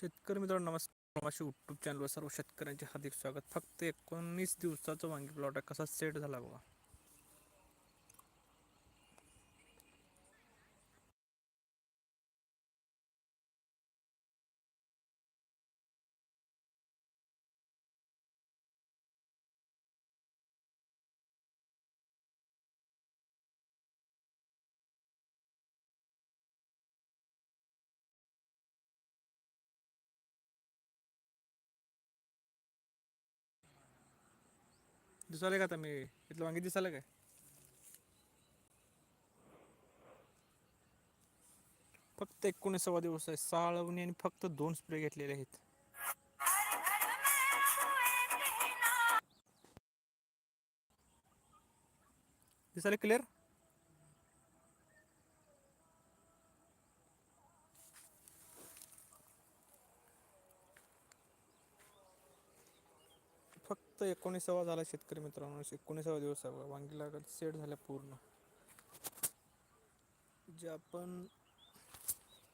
शेतकरी मित्रांनो नमस्कार. माझ्या यूट्यूब चॅनलवर सर्व शेतकऱ्यांचे हार्दिक स्वागत. फक्त एकोणीस दिवसाचा वांगी प्लॉट कसा सेट झाला बघा. दिसाले का आता मी? इथलं वांगी दिसायला काय? फक्त एकोणीसावा दिवस आहे. साळवणी आणि फक्त दोन स्प्रे घेतलेले आहेत. दिसायला क्लिअर फक्त एकोणीसावा झाला शेतकरी मित्रांनो. एकोणीसावा दिवस आहे वांगी लागत सेट झाल्या पूर्ण. जे आपण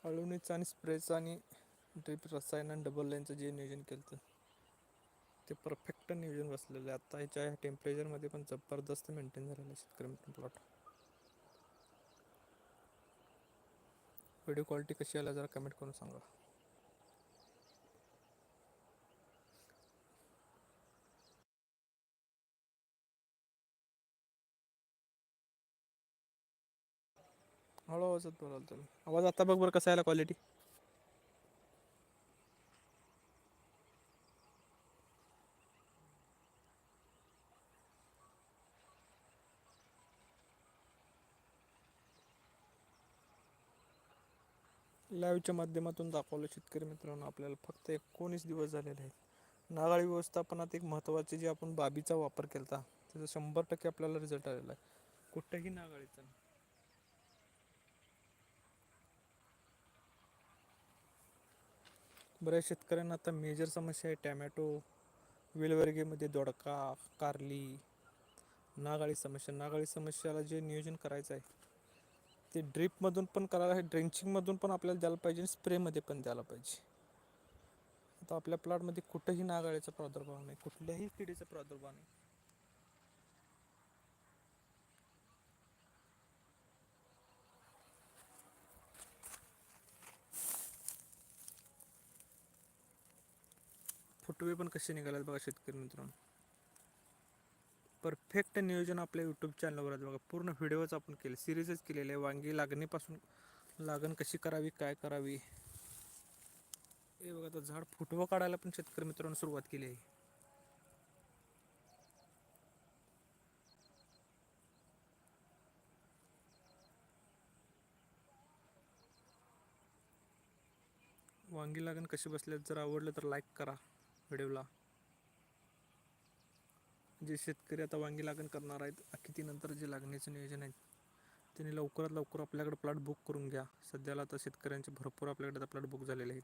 अळवणीचं आणि स्प्रेचं आणि ड्रिप रसायन आणि डबल लाईनचं जे नियोजन केलं होतं, ते परफेक्ट नियोजन बसलेलं आहे. आत्ता ह्याच्या टेम्परेचरमध्ये पण जबरदस्त मेंटेन झालेलं आहे शेतकरी मित्र प्लॉट व्हिडिओ क्वालिटी कशी आला जरा कमेंट करून सांगा. हळू आवाजात बोलाल तुम्ही आवाज आता बघ बरं कसा यायला क्वालिटी लाईव्हच्या माध्यमातून दाखवलं शेतकरी मित्रांनो आपल्याला फक्त एकोणीस दिवस झालेले आहेत. नागाळी व्यवस्थापनात एक महत्त्वाची जे आपण बाबीचा वापर केला होता त्याचा शंभर टक्के आपल्याला रिझल्ट आलेला आहे. कुठंही नागाळीचा बऱ्याच शेतकऱ्यांना आता मेजर समस्या आहे टॅमॅटो वेलवर्गेमध्ये दोडका कारली नागाळी समस्या. नागाळी समस्याला जे नियोजन करायचं आहे ते ड्रीपमधून पण करायला आहे ड्रेंचिंगमधून पण आपल्याला द्यायला पाहिजे आणि स्प्रेमध्ये पण द्यायला पाहिजे. आता आपल्या प्लॉटमध्ये कुठंही नागाळीचा प्रादुर्भाव नाही कुठल्याही किडीचा प्रादुर्भाव नाही. फुटवे पण कसे निघालेत बघा शेतकरी मित्रांनो. परफेक्ट नियोजन आपल्या यूट्यूब चॅनलवर आहे बघा. पूर्ण व्हिडिओच आपण केले. सिरीजच केलेले आहे. वांगी लागणीपासून लागण कशी करावी काय करावी? हे बघा आता झाड फुटवं काढायला पण शेतकरी मित्रांनो सुरुवात केली आहे. वांगी लागण कशी बसल्यात? जर आवडलं तर लाईक करा. व्हिडिओला जे शेतकरी आता वांगी लागण करणार आहेत किती नंतर जे लागण्याचं नियोजन आहे त्यांनी लवकरात लवकर आपल्याकडे प्लॉट बुक करून घ्या. सध्याला आता शेतकऱ्यांचे भरपूर आपल्याकडे आता प्लॉट बुक झालेले आहेत.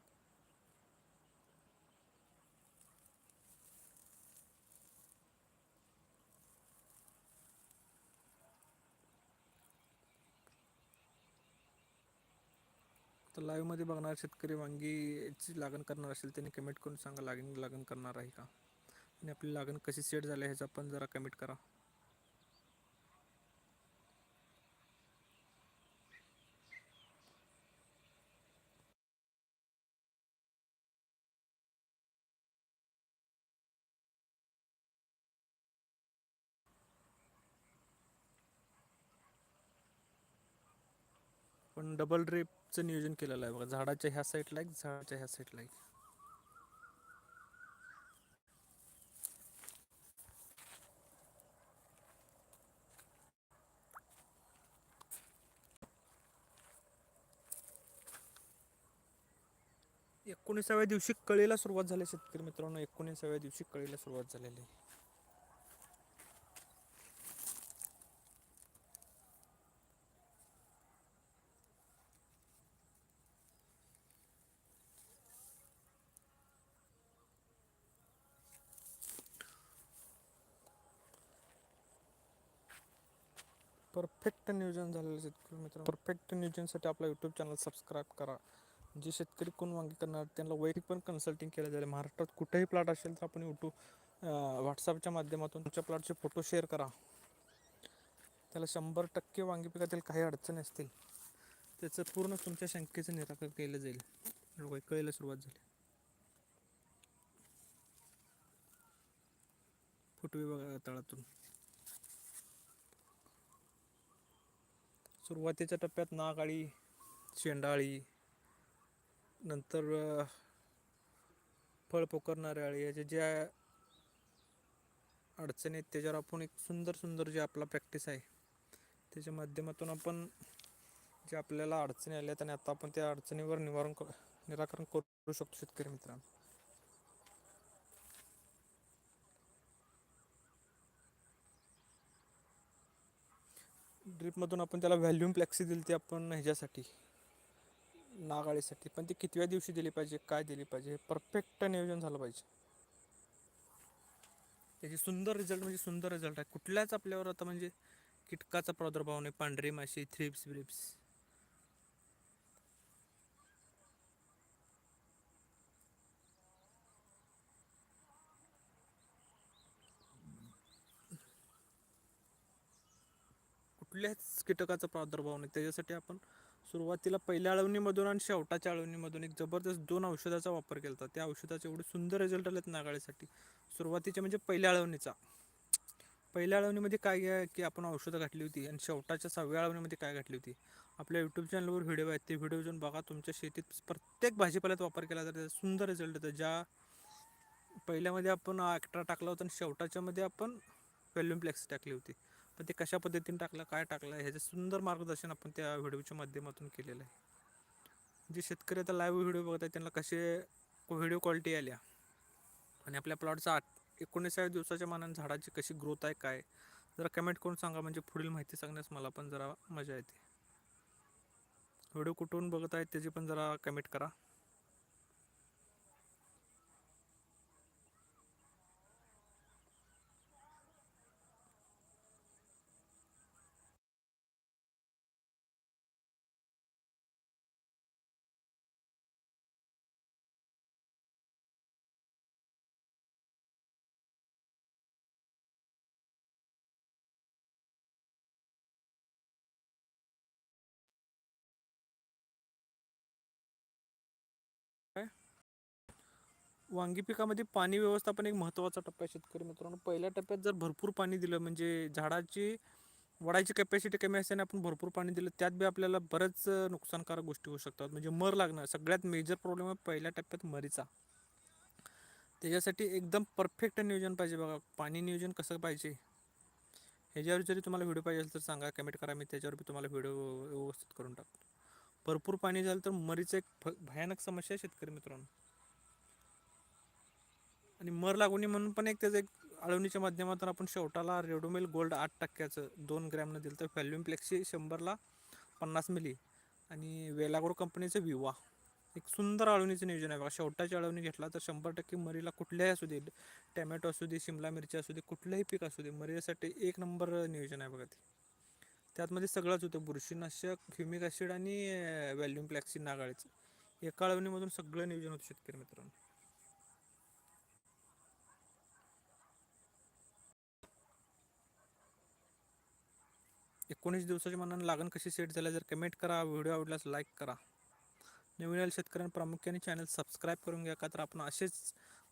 तर लाईव्हमध्ये बघणार शेतकरी वांगीची लागण करणार असेल त्यांनी कमेंट करून सांगा लागण लागण करणार आहे का? आणि आपली लागण कशी सेट झाली आहे ह्याचा पण जरा कमेंट करा. आपण डबल ड्रेपचं नियोजन केलेलं आहे बघा. झाडाच्या ह्या साईडला एक झाडाच्या ह्या साईडला एक. एकोणीसाव्या दिवशी कळीला सुरुवात झाली शेतकरी मित्रांनो. एकोणीसाव्या दिवशी कळीला सुरुवात झालेली आहे. परफेक्ट नियोजन झालेलं शेतकरी मित्र परफेक्ट नियोजनसाठी आपला यूट्यूब चॅनल सबस्क्राईब करा. जे शेतकरी कोण वांगी करणार त्यांना वैयक्तिक पण कन्सल्टिंग केलं जाईल. महाराष्ट्रात कुठेही प्लॉट असेल तर आपण यूट्यूब व्हॉट्सअपच्या माध्यमातून तुमच्या प्लॉटचे फोटो शेअर करा. त्याला शंभर टक्के वांगी पिकातील काही अडचणी असतील त्याचं पूर्ण तुमच्या शंकेचं निराकरण केलं जाईल. कळायला सुरुवात झाली. फुटवे बघा तळातून. सुरुवातीच्या टप्प्यात नागाळी शेंडाळी नंतर फळ पोकरणाऱ्या अळी याच्या ज्या अडचणी आहेत त्याच्यावर आपण एक सुंदर सुंदर जे आपला प्रॅक्टिस आहे त्याच्या माध्यमातून आपण जे आपल्याला अडचणी आल्या आणि आता आपण त्या अडचणीवर निवारण क- निराकरण करू शकतो शेतकरी मित्रांनो. ड्रीपमधून आपण त्याला व्हॅल्यूम प्लॅक्सी दिली ती आपण ह्याच्यासाठी नागाळीसाठी. पण ती कितव्या दिवशी दिली पाहिजे काय दिली पाहिजे परफेक्ट नियोजन झालं पाहिजे. त्याची सुंदर रिझल्ट म्हणजे सुंदर रिझल्ट आहे. कुठल्याच आपल्यावर आता म्हणजे कीटकाचा प्रादुर्भाव नाही पांढरी माशी थ्रिप्स ब्रिप्स कुठल्याच कीटकाचा प्रादुर्भाव नाही. त्याच्यासाठी आपण सुरुवातीला पहिल्या अळवणीमधून आणि शेवटाच्या अळवणीमधून एक जबरदस्त दोन औषधाचा वापर केला होता त्या औषधाचे एवढे सुंदर रिझल्ट आलेत नागाळीसाठी. सुरुवातीच्या म्हणजे पहिल्या अळवणीचा. पहिल्या अळवणीमध्ये काय आहे की आपण औषधं घातली होती आणि शेवटाच्या सहाव्या अळवणीमध्ये काय घातली होती? आपल्या यूट्यूब चॅनलवर व्हिडिओ आहेत. ते व्हिडिओ जाऊन बघा. तुमच्या शेतीत प्रत्येक भाजीपाल्यात वापर केला तर त्याचा सुंदर रिझल्ट येतो. ज्या पहिल्यामध्ये आपण ॲक्ट्रा टाकला होता आणि शेवटाच्यामध्ये आपण व्हॅल्युम फ्लेक्स टाकली होती. पण ते कशा पद्धतीने टाकलं काय टाकलं ह्याचं सुंदर मार्गदर्शन आपण त्या व्हिडिओच्या माध्यमातून केलेलं आहे. जे शेतकरी आता लाईव्ह व्हिडिओ बघत आहेत त्यांना कसे व्हिडिओ क्वालिटी आल्या आणि आपल्या प्लॉटचा आठ एकोणीसाव्या दिवसाच्या मानाने झाडाची कशी ग्रोथ आहे काय? जरा कमेंट करून सांगा म्हणजे पुढील माहिती सांगण्यास मला पण जरा मजा येते. व्हिडिओ कुठून बघत आहेत त्याची पण जरा कमेंट करा. वांगी पिकामध्ये पाणी व्यवस्थापन एक महत्त्वाचा टप्पा आहे शेतकरी मित्रांनो. पहिल्या टप्प्यात जर भरपूर पाणी दिलं म्हणजे झाडाची वडायची कॅपॅसिटी कमी असल्याने आपण भरपूर पाणी दिलं त्यात बी आपल्याला बरंच नुकसानकारक गोष्टी होऊ शकतात. म्हणजे मर लागणं सगळ्यात मेजर प्रॉब्लेम आहे पहिल्या टप्प्यात मरीचा. त्याच्यासाठी एकदम परफेक्ट नियोजन पाहिजे बघा. पाणी नियोजन कसं पाहिजे? ह्याच्यावर जरी तुम्हाला व्हिडिओ पाहिजे असेल तर सांगा कमेंट करा. मी त्याच्यावर बी तुम्हाला व्हिडिओ व्यवस्थित करून टाकतो. भरपूर पाणी झालं तर मरीचं एक भ भयानक समस्या आहे शेतकरी मित्रांनो. आणि मर लागवणी म्हणून पण एक त्याचं एक अळवणीच्या माध्यमातून आपण शेवटाला रेडोमेल गोल्ड आठ टक्क्याचं दोन ग्रॅमनं दिलं तर व्हॅल्यूम फ्लेक्सी शंभरला पन्नास मिली. आणि वेलागोर कंपनीचं विवा. एक सुंदर अळवणीचं नियोजन आहे बघा. शेवटाची अळवणी घेतला तर शंभर टक्के मरीला कुठल्याही असू दे टॅमॅटो असू दे शिमला मिरची असू दे कुठलंही पीक असू दे मरीसाठी एक नंबर नियोजन आहे बघा ते. त्यातमध्ये सगळंच होतं. बुरशीनाशक ह्युमिक ॲसिड आणि व्हॅल्यूम फ्लॅक्सी नागाळीचं. एका अळवणीमधून सगळं नियोजन होतं शेतकरी मित्रांनो. एकोणीस दिवसाच्या मनानं लागण कशी सेट झाल्या जर कमेंट करा व्हिडिओ आवडल्यास लाईक करा. नवीन आलेल्या शेतकऱ्यांना प्रामुख्याने चॅनल सबस्क्राईब करून घ्या का तर आपण असेच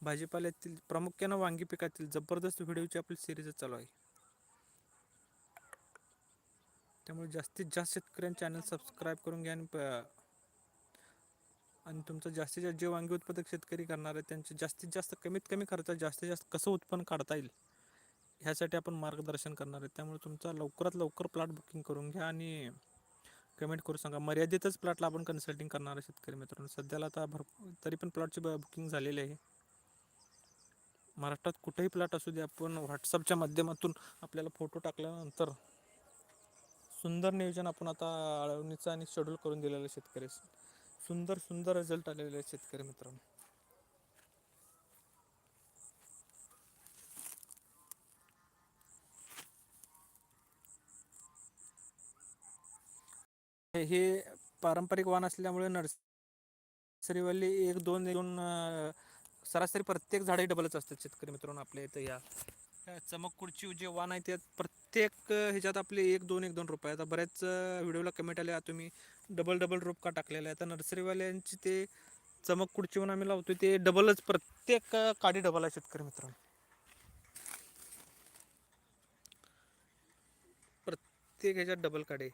भाजीपाल्यातील प्रामुख्यानं वांगी पिकातील जबरदस्त व्हिडिओची आपली सिरीज चालू आहे. त्यामुळे जास्तीत जास्त शेतकऱ्यांनी चॅनल सबस्क्राईब करून घ्या आणि प- आणि तुमचं जास्तीत जास्त जे वांगी उत्पादक शेतकरी करणार आहे त्यांचे जास्तीत जास्त कमीत कमी खर्चात जास्तीत जास्त कसं उत्पन्न काढता येईल? ह्यासाठी आपण मार्गदर्शन करणार आहे त्यामुळे तुमचा लवकरात लवकर प्लॉट बुकिंग करून घ्या आणि कमेंट करू सांगा. मर्यादितच प्लॉटला आपण कन्सल्टिंग करणार आहे शेतकरी मित्रांनो. सध्याला आता भरपूर तरी पण प्लॉटची बुकिंग झालेली आहे. महाराष्ट्रात कुठेही प्लॉट असू दे आपण व्हॉट्सअपच्या माध्यमातून आपल्याला फोटो टाकल्यानंतर सुंदर नियोजन आपण आता अळवणीचं आणि शेड्यूल करून दिलेलं आहे शेतकरी. सुंदर सुंदर रिझल्ट आलेले आहेत शेतकरी मित्रांनो. हे- पारंपरिक वाण असल्यामुळे नर्स एक दोन दोन सरासरी प्रत्येक झाडे डबलच असतात शेतकरी मित्रांनो आपल्या इथं या या चमक जे वाण आहे त्यात प्रत्येक ह्याच्यात आपले एक दोन एक दोन रोप आता बऱ्याच व्हिडिओला कमेंट आल्या तुम्ही डबल डबल रोप का टाकलेलं? आहे आता नर्सरीवाल्यांची ते चमक खुर्ची म्हणून आम्ही लावतो ते डबलच प्रत्येक काडी डबल आहे शेतकरी मित्रांनो. प्रत्येक ह्याच्यात डबल काडी.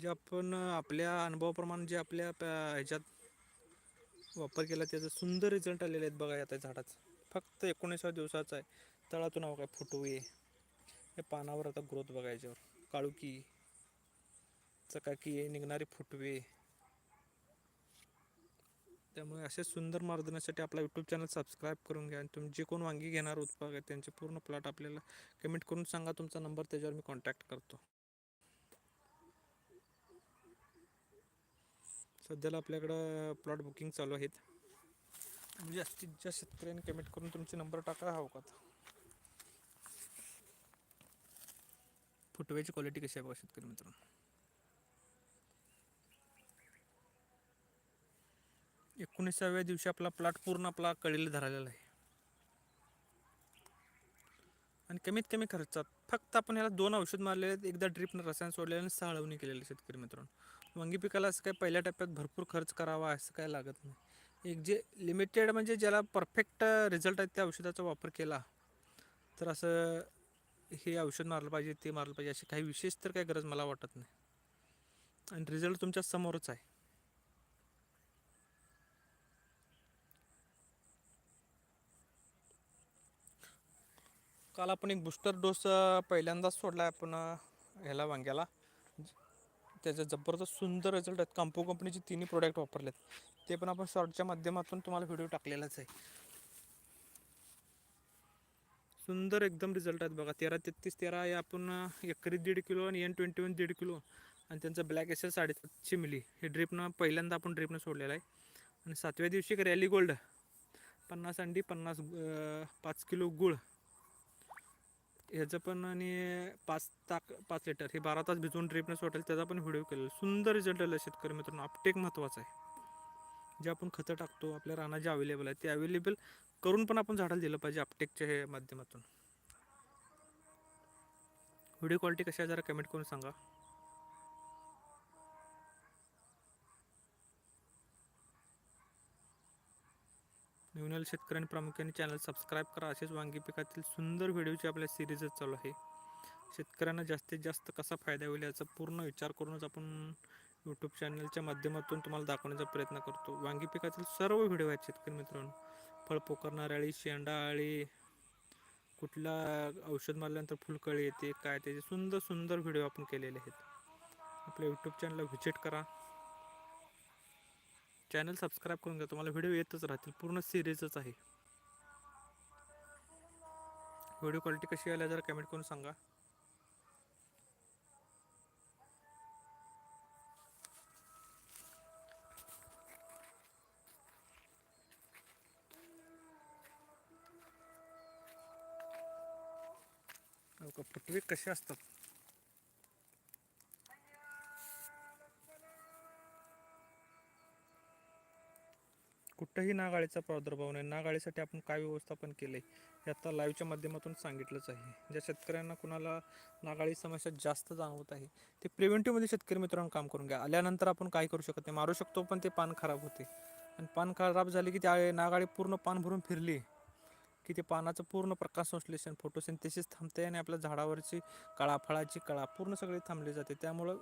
जे आपण आपल्या अनुभवाप्रमाणे जे आपल्या ह्याच्यात वापर केला त्याचा सुंदर रिझल्ट आलेले आहेत बघा आता झाडाचं. फक्त एकोणीसाव्या दिवसाचा आहे. तळातून नाव काय फुटवे हे पानावर आता ग्रोथ बघा याच्यावर. काळुकी चकाकी आहे निघणारे फुटवे त्यामुळे असे सुंदर मार्गदर्शनासाठी आपला यूट्यूब चॅनल सबस्क्राईब करून घ्या. आणि तुम्ही जे कोण वांगी घेणार उत्पादक आहे त्यांचे पूर्ण प्लॉट आपल्याला कमेंट करून सांगा. तुमचा नंबर त्याच्यावर मी कॉन्टॅक्ट करतो. सध्याला आपल्याकडं प्लॉट बुकिंग चालू आहेत. म्हणजे जास्तीत जास्त शेतकऱ्यांनी कमेंट करून तुमचे नंबर टाका हवं का? फुटव्याची क्वालिटी कशी आहे बघा शेतकरी मित्रांनो. एकोणीसाव्या दिवशी आपला प्लॉट पूर्ण आपला कळीला धरालेला आहे. आणि कमीत कमी खर्चात फक्त आपण याला दोन औषध मारलेले आहेत. एकदा ड्रिपनं रसायन सोडलेलं आणि साळवणी केलेली शेतकरी मित्रांनो. वांगी पिकाला असं काय पहिल्या टप्प्यात भरपूर खर्च करावा असं काय लागत नाही. एक जे लिमिटेड म्हणजे ज्याला परफेक्ट रिझल्ट आहे त्या औषधाचा वापर केला तर असं हे औषध मारलं पाहिजे ते मारलं पाहिजे अशी काही विशेष तर काही गरज मला वाटत नाही. आणि रिझल्ट तुमच्या समोरच आहे. काल आपण एक बूस्टर डोस पहिल्यांदाच सोडला आहे आपण ह्याला वांग्याला. त्याचा जबरदस्त सुंदर रिझल्ट आहेत. कांपो कंपनीचे तिन्ही प्रोडक्ट वापरलेत. ते पण आपण शॉर्टच्या माध्यमातून तुम्हाला व्हिडिओ टाकलेलाच आहे. सुंदर एकदम रिझल्ट आहेत बघा. तेरा तेहतीस तेरा हे आपण एकरी दीड किलो आणि एन ट्वेंटी वन दीड किलो. आणि त्यांचं ब्लॅक एस एल साडेसातशे मिली हे ड्रिपनं पहिल्यांदा आपण ड्रिपनं सोडलेलं आहे. आणि सातव्या दिवशी एक रॅली गोल्ड पन्नास अंडी पन्नास पाच किलो गुळ. ह्याचं पण आणि पाच ताक पाच लिटर हे बारा तास भिजवून ड्रिपनं सोडेल त्याचा पण व्हिडिओ केलेला. सुंदर रिझल्ट आला शेतकरी मित्रांनो. अपटेक महत्त्वाचा आहे. जे आपण खतं टाकतो आपल्या रानात जे अवेलेबल आहे ते अवेलेबल करून पण आपण झाडाला दिलं पाहिजे अपटेकच्या हे माध्यमातून. व्हिडिओ क्वालिटी कशी आहे जरा कमेंट करून सांगा. नवीन शेतकऱ्यांनी प्रामुख्याने चॅनल सबस्क्राईब करा. असेच वांगी पिकातील सुंदर व्हिडिओची आपल्या सिरीजच चालू आहे. शेतकऱ्यांना जास्तीत जास्त कसा फायदा होईल याचा पूर्ण विचार करूनच आपण यूट्यूब चॅनलच्या माध्यमातून तुम्हाला दाखवण्याचा प्रयत्न करतो. वांगी पिकातील सर्व व्हिडिओ आहेत शेतकरी मित्रांनो. फळ पोकरणार अळी शेंडा अळी कुठला औषध मारल्यानंतर फुलकळी येते काय त्याचे सुंदर सुंदर व्हिडिओ आपण केलेले आहेत. आपल्या यूट्यूब चॅनलला व्हिजिट करा. चॅनल सबस्क्राईब करून घ्या तुम्हाला व्हिडिओ येतच राहतील पूर्ण सिरीजच आहे. व्हिडिओ क्वालिटी कशी आली जरा कमेंट करून सांगा. हो का फुटवे कसे असतात? कुठंही नागाळीचा प्रादुर्भाव नाही. नागाळीसाठी आपण काय व्यवस्थापन केले हे आता लाईव्हच्या माध्यमातून सांगितलंच आहे. ज्या शेतकऱ्यांना कुणाला नागाळी समस्या जास्त जाणवत आहे ते प्रिव्हेंटिव्हमध्ये शेतकरी मित्रांनो काम करून घ्या. आल्यानंतर आपण काय करू शकत नाही. मारू शकतो पण ते पान खराब होते. आणि पान खराब झाले की त्या नागाळी पूर्ण पान भरून फिरली. की ते पानाचं पूर्ण प्रकाश संश्लेषण फोटोसिंथेसिस थांबते आणि आपल्या झाडावरची कळा फळाची कळा पूर्ण सगळी थांबली जाते. त्यामुळं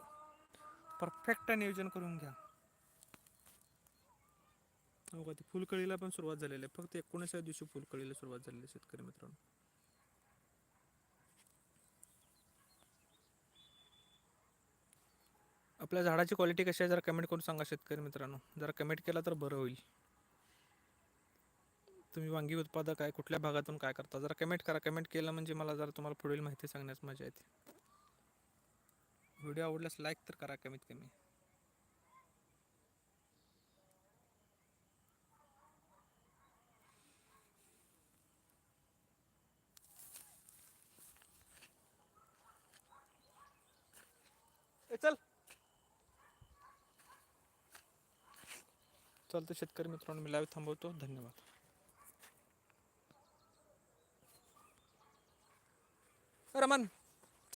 परफेक्ट नियोजन करून घ्या. हो का ते फुलकळीला पण सुरुवात झालेली आहे. फक्त एकोणीसाव्या दिवशी फुलकळीला सुरुवात झालेली आहे शेतकरी मित्रांनो. आपल्या झाडाची क्वालिटी कशी आहे जरा कमेंट करून सांगा शेतकरी मित्रांनो. जरा कमेंट केला तर बरं होईल. तुम्ही वांगी उत्पादक आहे कुठल्या भागातून काय करता? जरा कमेंट करा. कमेंट केलं म्हणजे मला जरा तुम्हाला पुढील माहिती सांगण्यास मजा येते. व्हिडिओ आवडल्यास लाईक तर करा कमीत कमी ए, चल चालतं शेतकरी मित्रांनो मी लाईव्ह थांबवतो. धन्यवाद. रमन.